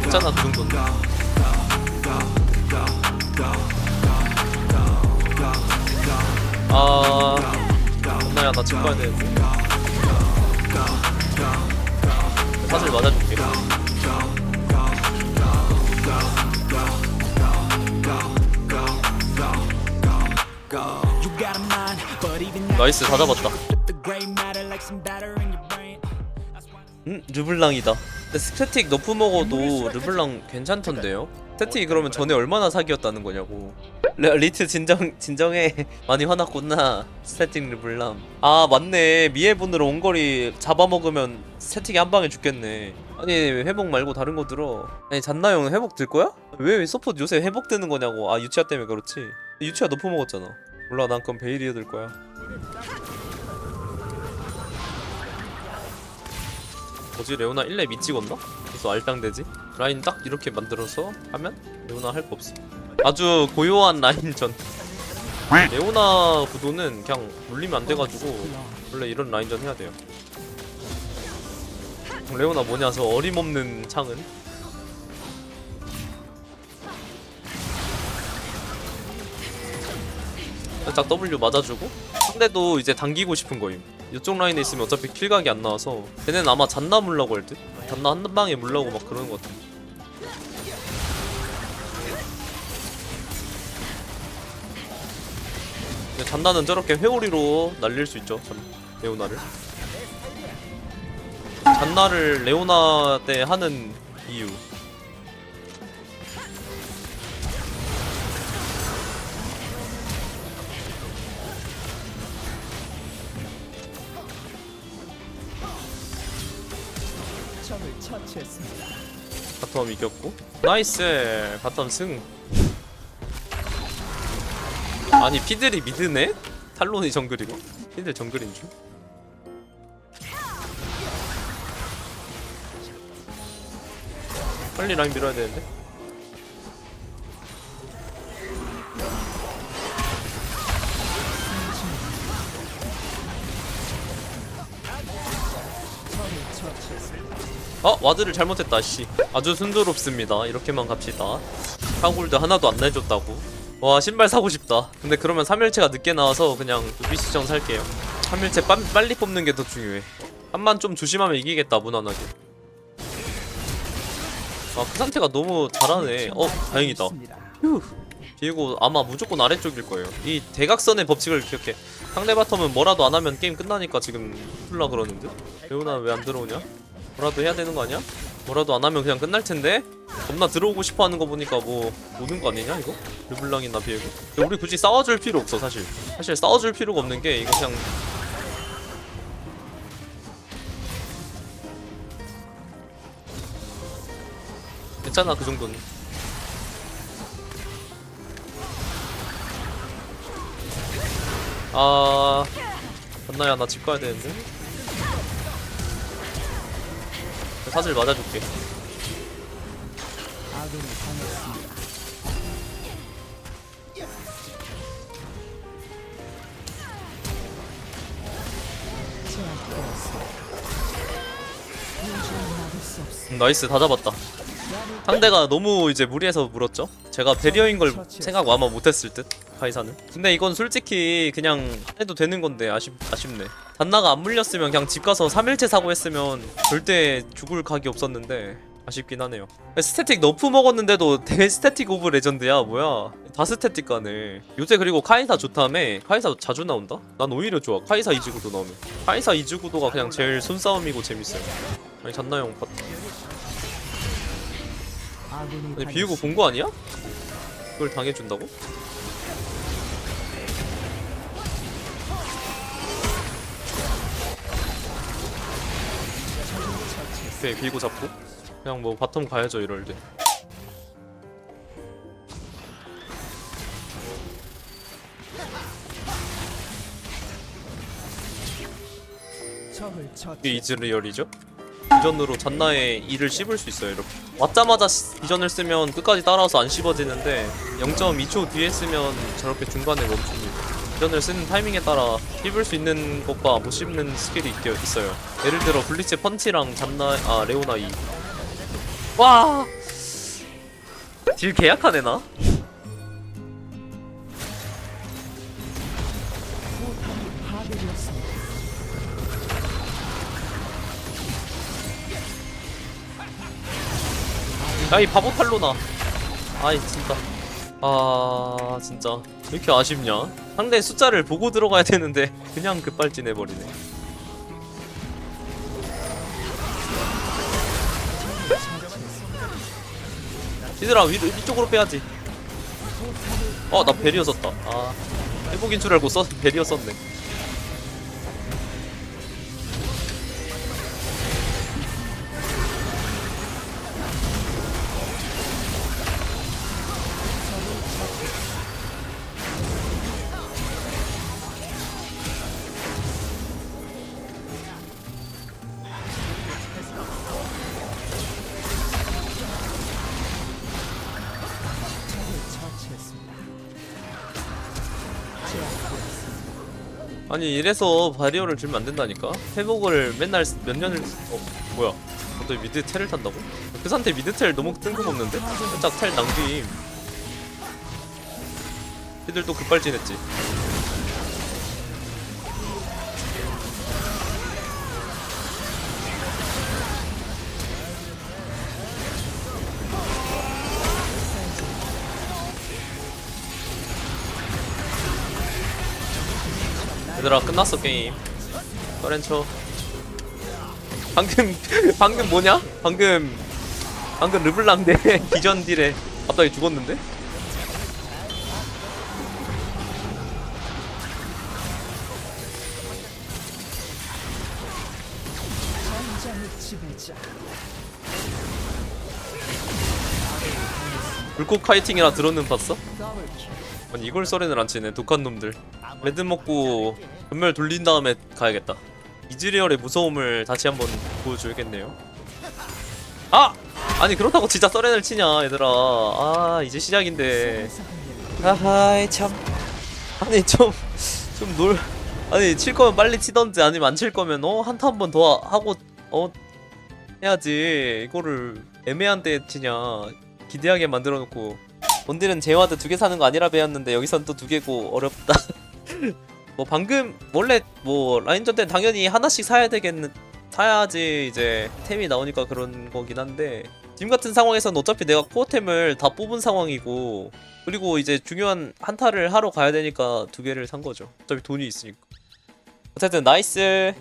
괜찮아 그 정도는 아 엄나야 나 집 가야 되는데 사실 맞아줄게 나이스 다 잡았다. 음 르블랑이다 근데 스태틱 너프 먹어도 르블랑 괜찮던데요? 스태틱이 그러면 전에 얼마나 사기였다는 거냐고. 레, 리트 진정 진정해. 많이 화났구나 스태틱 르블랑. 아 맞네. 미에분으로 원거리 잡아먹으면 스태틱이 한 방에 죽겠네. 아니 회복 말고 다른 거 들어. 아니 잔나형 회복 들 거야? 왜 서포트 요새 회복 되는 거냐고. 아 유치아 때문에 그렇지. 유치아 너프 먹었잖아. 몰라 난 그럼 베일이어 들 거야 뭐지? 레오나 1렙 이 찍었나? 그래서 알땅되지? 라인 딱 이렇게 만들어서 하면 레오나 할 거 없어. 아주 고요한 라인전. 레오나 구도는 그냥 물리면 안 돼가지고 원래 이런 라인전 해야 돼요. 레오나 뭐냐? 저 어림없는 창은. 살짝 W 맞아주고 상대도 이제 당기고 싶은 거임 이쪽 라인에 있으면 어차피 킬각이 안 나와서 걔네는 아마 잔나 물라고 할 듯? 잔나 한 방에 물라고 막 그러는 것 같아 잔나는 저렇게 회오리로 날릴 수 있죠 전 레오나를. 잔나를 레오나 때 하는 이유 처치했습니다. 바텀 이겼고. 나이스! 바텀 승. 아니 피들이 미드네? 탈론이 정글이고? 피들 정글인 줄? 빨리 라인 밀어야 되는데 어 와드를 잘못했다 씨. 아주 순조롭습니다. 이렇게만 갑시다. 카골드 하나도 안 내줬다고. 와 신발 사고 싶다. 근데 그러면 3일체가 늦게 나와서 그냥 비시정 살게요. 3일체 빰, 빨리 뽑는 게 더 중요해. 한만 좀 조심하면 이기겠다 무난하게. 아그 상태가 너무 잘하네. 어 다행이다. 휴. 비고 아마 무조건 아래쪽일 거예요. 이 대각선의 법칙을 기억해. 상대 바텀은 뭐라도 안 하면 게임 끝나니까 지금 풀라 그러는데? 레오나 왜 안 들어오냐? 뭐라도 해야 되는 거 아니야? 뭐라도 안 하면 그냥 끝날 텐데? 겁나 들어오고 싶어 하는 거 보니까 뭐 오는 거 아니냐 이거? 르블랑이나 비에고. 근데 우리 굳이 싸워줄 필요 없어 사실. 사실 싸워줄 필요가 없는 게 이거 그냥 괜찮아 그 정도는. 아... 안나야 나 집 가야 되는데 사슬 맞아줄게. 음, 나이스 다 잡았다. 상대가 너무 이제 무리해서 물었죠? 제가 베리어인 걸 생각 아마 못했을 듯 카이사는? 근데 이건 솔직히 그냥 해도 되는 건데 아쉽, 아쉽네. 단나가 안 물렸으면 그냥 집 가서 3일째 사고 했으면 절대 죽을 각이 없었는데 아쉽긴 하네요. 스태틱 너프 먹었는데도 대 스태틱 오브 레전드야 뭐야. 다 스태틱 가네. 요새 그리고 카이사 좋다며? 카이사 자주 나온다? 난 오히려 좋아. 카이사 이즈구도 나오면. 카이사 이즈구도가 그냥 제일 손싸움이고 재밌어요. 아니 잔나형 봤다 아니 비우고 본 거 아니야? 그걸 당해준다고? 오케이 비고 잡고 그냥 뭐 바텀 가야죠 이럴 때 이게. 이즈리얼이죠? 비전으로 잔나의 이를 씹을 수 있어요 이렇게 왔자마자 시- 비전을 쓰면 끝까지 따라와서 안 씹어지는데 0.2초 뒤에 쓰면 저렇게 중간에 멈춥니다 비전을 쓰는 타이밍에 따라 씹을 수 있는 것과 못 씹는 스킬이 있- 있어요 예를 들어 블리츠 펀치랑 잔나 아 레오나 이 와. 딜 계약하네 나. 야이 바보 탈로나. 아이 진짜. 아 진짜 왜 이렇게 아쉽냐? 상대 숫자를 보고 들어가야 되는데 그냥 급발진 해버리네. 얘들아 위, 위쪽으로 빼야지 어나 베리어 썼다 아 회복인 줄 알고 써 베리어 썼네 아니 이래서 바리어를 들면 안 된다니까 회복을 맨날 쓰- 몇 년을 쓰- 어 뭐야 갑자기 미드 텔을 탄다고? 그 상태 미드 텔 너무 뜬금없는데? 살짝 텔 낭비임 얘들 또 급발진했지 얘들아 끝났어 게임 서렌쳐 방금 방금 뭐냐? 방금 방금 르블랑 대 기전 딜에 갑자기 죽었는데? 불꽃 카이팅이라 들었는 봤어? 아니 이걸 썰에는 안 치네 독한 놈들. 레드 먹고 전멸 돌린 다음에 가야겠다. 이즈리얼의 무서움을 다시 한번 보여줘야겠네요. 아! 아니 그렇다고 진짜 썰렌을 치냐 얘들아. 아 이제 시작인데. 아하이 참. 아니 좀 좀 놀 아니 칠 거면 빨리 치던지 아니면 안 칠 거면 어? 한타 한 번 더 하고 어? 해야지. 이거를 애매한 데 치냐. 기대하게 만들어 놓고 본딜은 제와드 두 개 사는 거 아니라 배웠는데 여기선 또 두 개고 어렵다. 뭐 방금 원래 뭐 라인전 때는 당연히 하나씩 사야 되겠는 사야지 이제 템이 나오니까 그런 거긴 한데 지금 같은 상황에선 어차피 내가 코어템을 다 뽑은 상황이고 그리고 이제 중요한 한타를 하러 가야 되니까 두 개를 산 거죠. 어차피 돈이 있으니까. 어쨌든 나이스